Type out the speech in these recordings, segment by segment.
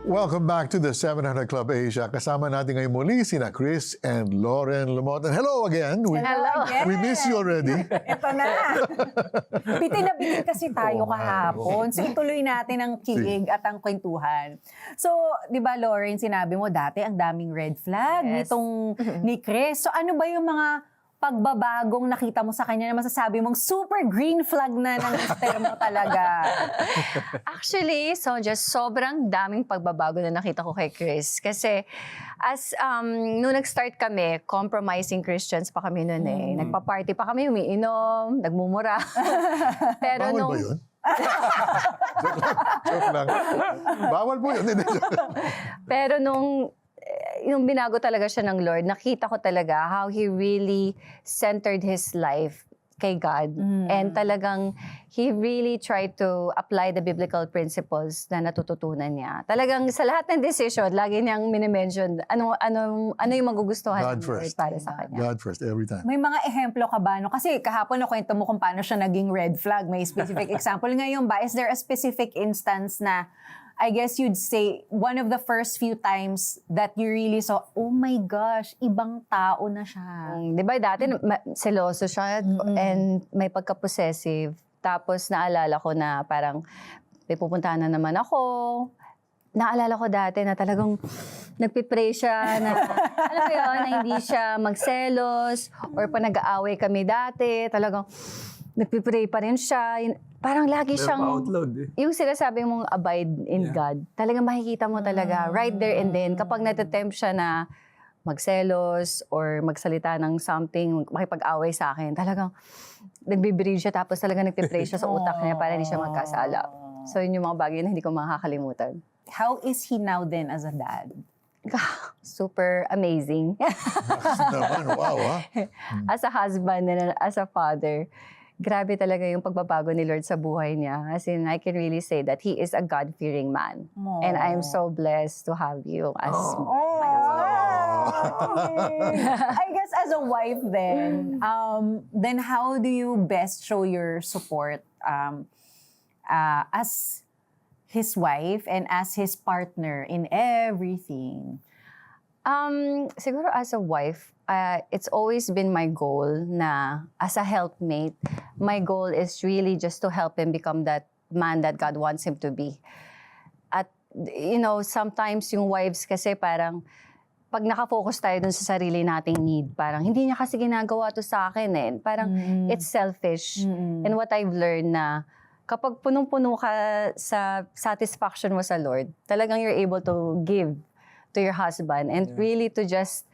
Welcome back to the 700 Club Asia. Kasama natin ngayon muli sina Chris and Lauren Lumotan. Hello again. We, Hello. we miss you already. Ito na. bitin na bitin kasi tayo Oo nga, kahapon. So ituloy natin ang kilig at ang kwentuhan. So, di ba Lauren, sinabi mo dati ang daming red flag Yes. nitong ni Chris. So ano ba yung mga pagbabagong nakita mo sa kanya na masasabi mong super green flag na ng mister mo talaga? Actually, so just sobrang daming pagbabago na nakita ko kay Chris. Kasi as um, nung nag-start kami, compromising Christians pa kami noon eh. Nagpa-party pa kami, umiinom, nagmumura. Pero Bawal nung, ba yun? joke lang. Joke lang. Bawal po yun. Pero nung yung binago talaga siya ng Lord, nakita ko talaga how he really centered his life kay God. And talagang he really tried to apply the biblical principles na natututunan niya. Talagang sa lahat ng decision, lagi niyang minimension ano, ano, ano yung magugustuhan God ng Lord first. para sa kanya. God first, every time. May mga ehemplo ka ba? No? Kasi kahapon nakwento mo kung paano siya naging red flag. May specific example. Ngayon ba, is there a specific instance na I guess you'd say one of the first few times that you really saw, oh my gosh, ibang tao na siya. Mm, Di ba dati ma- seloso siya and may pagka-possessive. Tapos naalala ko na parang may pupuntahan na naman ako. Naalala ko dati na talagang nagpipray siya na, alam mo yun, na hindi siya magselos or pa nag-aaway kami dati, talagang nagpipray pa rin siya. Yun- Parang lagi siyang outload eh. yung sinasabi mong abide in Yeah. God, talagang makikita mo talaga right there and then kapag natatempt siya na magselos or magsalita ng something, makipag-away sa akin, talagang nagbibreathe siya tapos talagang nagpipray siya sa utak niya para hindi siya magkasala. So yun yung mga bagay na hindi ko makakalimutan. How is he now then as a dad? Super amazing. Naman, wow, ha? as a husband and as a father, grabe talaga yung pagbabago ni Lord sa buhay niya. As in, I can really say that he is a God-fearing man. And I'm so blessed to have you as Oh, I guess as a wife then, um, then how do you best show your support um, uh, as his wife and as his partner in everything? Um, siguro as a wife, uh, it's always been my goal na as a helpmate, my goal is really just to help him become that man that God wants him to be. At, you know, sometimes yung wives kasi parang, pag nakafocus tayo dun sa sarili nating need, parang hindi niya kasi ginagawa to sa akin eh. Parang it's selfish. And what I've learned na kapag punong-puno ka sa satisfaction mo sa Lord, talagang you're able to give to your husband and really to just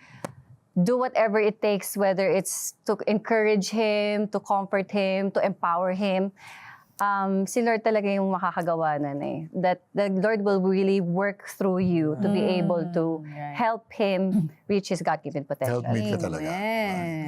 do whatever it takes, whether it's to encourage him, to comfort him, to empower him. Um, si Lord talaga yung makakagawa nun eh. That the Lord will really work through you to be able to right. help him reach his God-given potential. Helpmate ka talaga.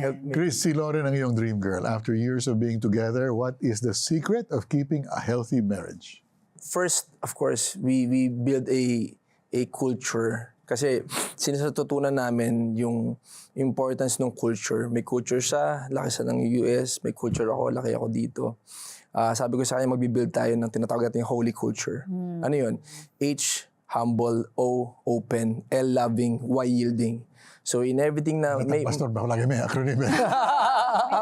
Help me. Chris, si Lauren ang iyong dream girl. After years of being together, what is the secret of keeping a healthy marriage? First, of course, we we build a a culture kasi sinasatutunan namin yung importance ng culture. May culture siya, laki siya ng US, may culture ako, laki ako dito. Ah, sabi ko sa kanya, magbibuild tayo ng tinatawag natin yung holy culture. Ano yun? H, humble, O, open, L, loving, Y, yielding. So in everything na May, Pastor, baka lagi may acronym. eh.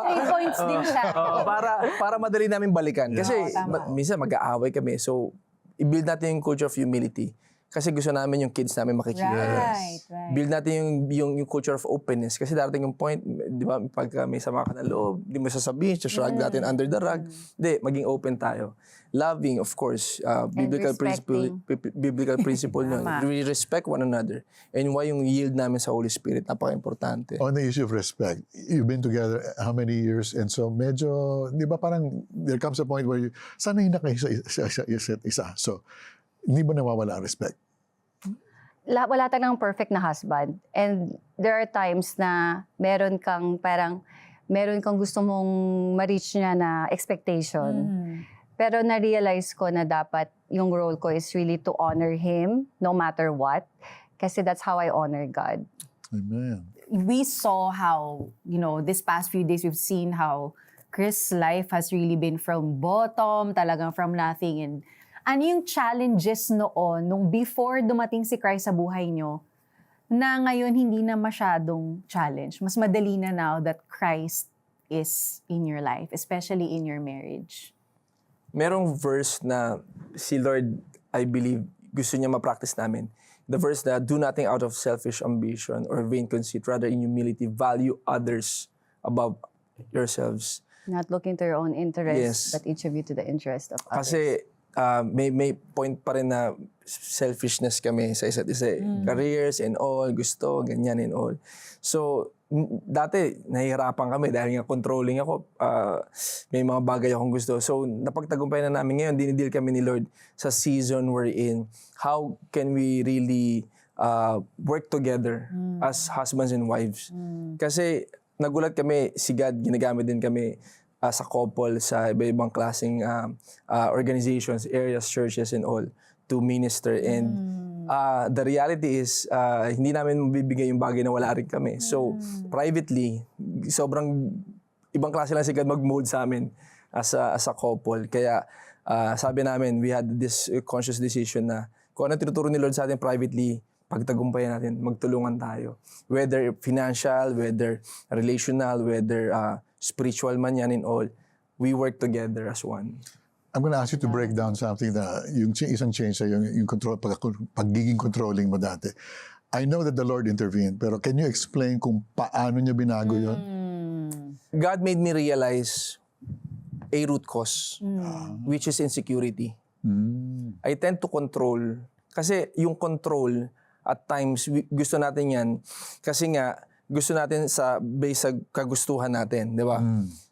May three points din siya. Para para madali namin balikan. Kasi tama. ma- minsan mag-aaway kami. So, i-build natin yung culture of humility. Kasi gusto namin yung kids namin makikita. Right, right. Build natin yung, yung, yung culture of openness. Kasi darating yung point, di ba, pagka may sama ka ng loob, di mo sasabihin, shrug natin under the rug. Hindi, maging open tayo. Loving, of course, uh, biblical principle, bi- biblical principle nun. We respect one another. And why yung yield namin sa Holy Spirit, napaka-importante. On the issue of respect, you've been together how many years? And so medyo, di ba parang there comes a point where you, sanay na kayo sa isa, isa, isa, isa. So, hindi ba nawawala ang respect? La- wala talagang perfect na husband. And there are times na meron kang parang, meron kang gusto mong ma-reach niya na expectation. Pero na-realize ko na dapat yung role ko is really to honor him no matter what. Kasi that's how I honor God. Amen. we saw how, you know, this past few days we've seen how Chris' life has really been from bottom, talagang from nothing. And ano yung challenges noon, nung before dumating si Christ sa buhay nyo, na ngayon hindi na masyadong challenge. Mas madali na now that Christ is in your life, especially in your marriage. merong verse na si Lord, I believe, gusto niya ma-practice namin. The verse na, do nothing out of selfish ambition or vain conceit, rather in humility, value others above yourselves. Not looking to your own interest, Yes. but each of you to the interest of others. Kasi ah, may may point pa rin na selfishness kami sa isa't isa. eh. Careers and all, gusto, ganyan and all. So, dati, nahihirapan kami dahil nga controlling ako. ah, may mga bagay akong gusto. So, napagtagumpay na namin ngayon, dinidil kami ni Lord sa season we're in. How can we really ah, work together as husbands and wives? Kasi nagulat kami, si God, ginagamit din kami as a couple sa iba-ibang klaseng ah, ah, organizations, areas, churches and all to minister and ah, the reality is ah, hindi namin mabibigay yung bagay na wala rin kami. So privately, sobrang ibang klase lang si God mag-mold sa amin as a, as a couple. Kaya ah, sabi namin, we had this uh, conscious decision na kung ano tinuturo ni Lord sa atin privately, pagtagumpayan natin, magtulungan tayo. Whether financial, whether relational, whether ah, spiritual man yan and all, we work together as one. I'm gonna ask you to break down something na yung ch- isang change sa yung, yung control, pag, pagiging controlling mo dati. I know that the Lord intervened, pero can you explain kung paano niya binago yun? God made me realize a root cause, which is insecurity. Mm. I tend to control. Kasi yung control, at times, gusto natin yan. Kasi nga, gusto natin sa base sa kagustuhan natin, di ba?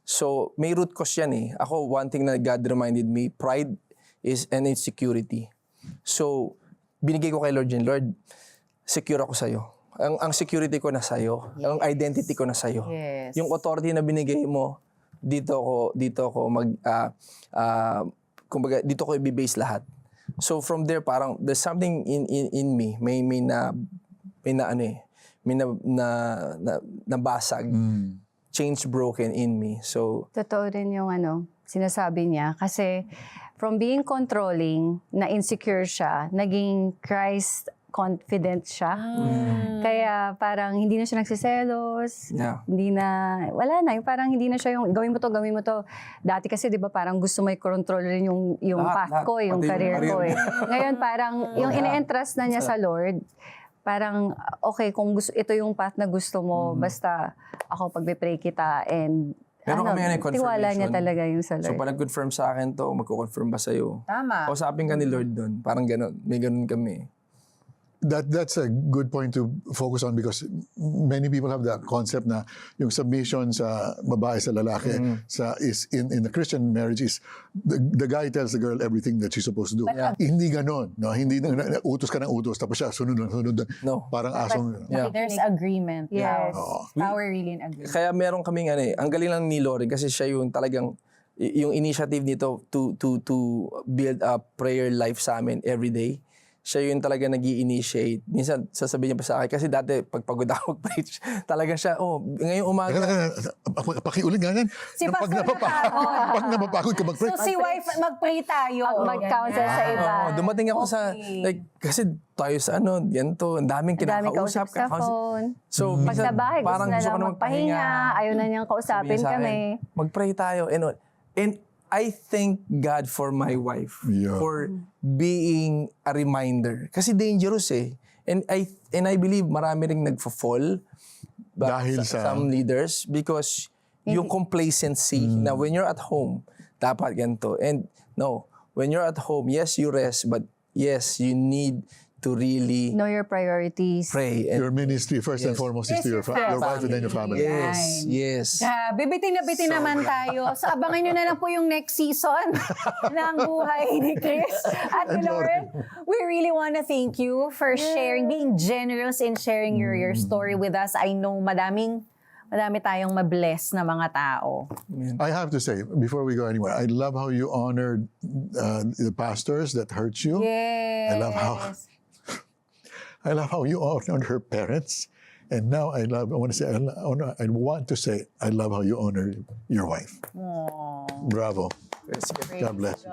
So, may root cause yan eh. Ako, one thing na God reminded me, pride is an insecurity. So, binigay ko kay Lord yan, Lord, secure ako sa'yo. Ang, ang security ko na sa'yo. Ang identity ko na sa'yo. Yes. Yung authority na binigay mo, dito ako, dito ako mag, ah, ah, kumbaga, dito ko i-base lahat. So from there, parang there's something in in, in me, may may na may na ano eh, may na na, na nabasag, Mm. change broken in me. So Totoo din yung ano, sinasabi niya. Kasi from being controlling, na insecure siya, naging Christ confident siya. Kaya parang hindi na siya nagsiselos, yeah. hindi na, wala na, yung parang hindi na siya yung, gawin mo to, gawin mo to. Dati kasi, di ba, parang gusto mo i-control rin yung, yung Lahat, path lahat. ko, yung Pati yung career ko career. eh. Ngayon, parang, yung Lahat. ine-entrust na niya sa Lord, parang, okay, kung gusto, ito yung path na gusto mo, basta ako pagbe-pray kita and kami ano, eh, tiwala niya talaga yung sa So Lord. pag nag-confirm sa akin to, magko-confirm ba sa'yo? Tama. Kausapin ka ni Lord doon. Parang gano'n. May gano'n kami. That that's a good point to focus on because many people have the concept na yung submission sa babae sa lalaki sa is in in the Christian marriage is the, the guy tells the girl everything that she's supposed to do. Yeah. Hindi ganon, no? Hindi na, na, utos ka ng utos tapos siya sunod na sunod. na. No. Parang asong Yeah. There's agreement. Yes. now. Oo. Power really in agreement. Kaya meron kaming ano eh, ang galing lang ni Lori kasi siya yung talagang yung initiative nito to to to build a prayer life sa amin every day. Siya yung talaga nag initiate Minsan sasabihin niya pa sa akin, kasi dati pag pagod ako mag-preach, talaga siya, oh, ngayong umaga, teka, pakiulit nga yan. Si pag, Pastor napapa- pag napapagod ka mag-pray, So si wife, mag-pray tayo. Mag- mag-counsel sa iba. Oo, dumating ako sa, like, kasi tayo sa ano, yan to, ang daming Ang dami kinakausap. kausap sa phone. So, Pag sa bahay, gusto parang na lang na magpahinga. Ayaw na niyang kausapin kami. Mag-pray tayo. And, and I thank God for my wife. Yeah. For being a reminder. Kasi dangerous eh. And I and I believe marami ring nagfo-fall Dahil sa- some leaders because yung complacency na when you're at home, dapat ganito. And no, when you're at home, yes, you rest, but yes, you need to really Know your priorities. pray. And your ministry first and foremost is Yes, to your, your fa- your wife and then your family. yes, yes. Grabe, bitin na bitin naman tayo. So abangan nyo na lang po yung next season ng buhay ni Chris at ni And Lauren. We really want to thank you for sharing, being generous in sharing your, your story with us. I know madaming, madami tayong mabless na mga tao. I have to say, before we go anywhere, I love how you honored uh, the pastors that hurt you. Yes. I love how I love how you honored her parents. And now I love, I want to say, I, lo- I want to say, I love how you honor your wife. Aww. Bravo. God bless you.